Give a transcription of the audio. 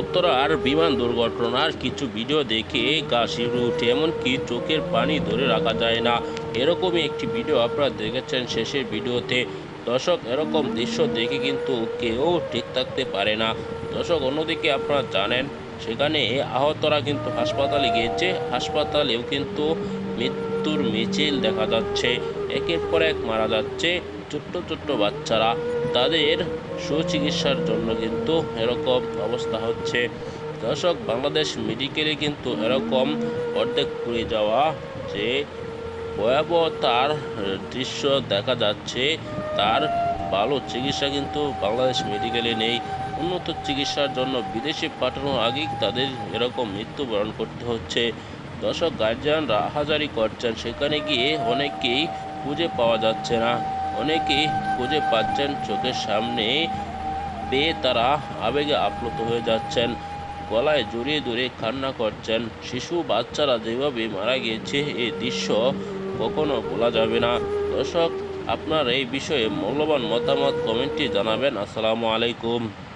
উত্তরার বিমান দুর্ঘটনার কিছু ভিডিও দেখে গা শিরু উঠে এমনকি চোখের পানি ধরে রাখা যায় না। এরকমই একটি ভিডিও আপনারা দেখেছেন শেষের ভিডিওতে। দর্শক, এরকম দৃশ্য দেখে কিন্তু কেউ ঠিক থাকতে পারে না। দর্শক, অন্যদিকে আপনারা জানেন সেখানে আহতরা কিন্তু হাসপাতালে গিয়েছে। হাসপাতালেও কিন্তু মৃত্যুর মিছিল দেখা যাচ্ছে। একের পর এক মারা যাচ্ছে ছোট্ট ছোট্ট বাচ্চারা। তাদের সুচিকিৎসার জন্য কিন্তু এরকম অবস্থা হচ্ছে। দর্শক, বাংলাদেশ মেডিকেলে কিন্তু এরকম অর্ধেক পুড়ে যাওয়া যে ভয়াবহতার দৃশ্য দেখা যাচ্ছে, তার ভালো চিকিৎসা কিন্তু বাংলাদেশ মেডিকেলে নেই। উন্নত চিকিৎসার জন্য বিদেশে পাঠানোর আগেই তাদের এরকম মৃত্যুবরণ করতে হচ্ছে। দর্শক গার্জিয়ানরা হাজারি করছেন, সেখানে গিয়ে অনেকেই খুঁজে পাওয়া যাচ্ছে না। অনেকেই খুঁজে পাচ্ছেন, চোখের সামনে পেয়ে তারা আবেগে আপ্লুত হয়ে যাচ্ছেন। গলায় জড়িয়ে ধরে কান্না করছেন। শিশু, বাচ্চারা যেভাবে মারা গিয়েছে এই দৃশ্য কখনো ভোলা যাবে না। দর্শক আপনার এই বিষয়ে মূল্যবান মতামত কমেন্টে জানাবেন। আসসালামু আলাইকুম।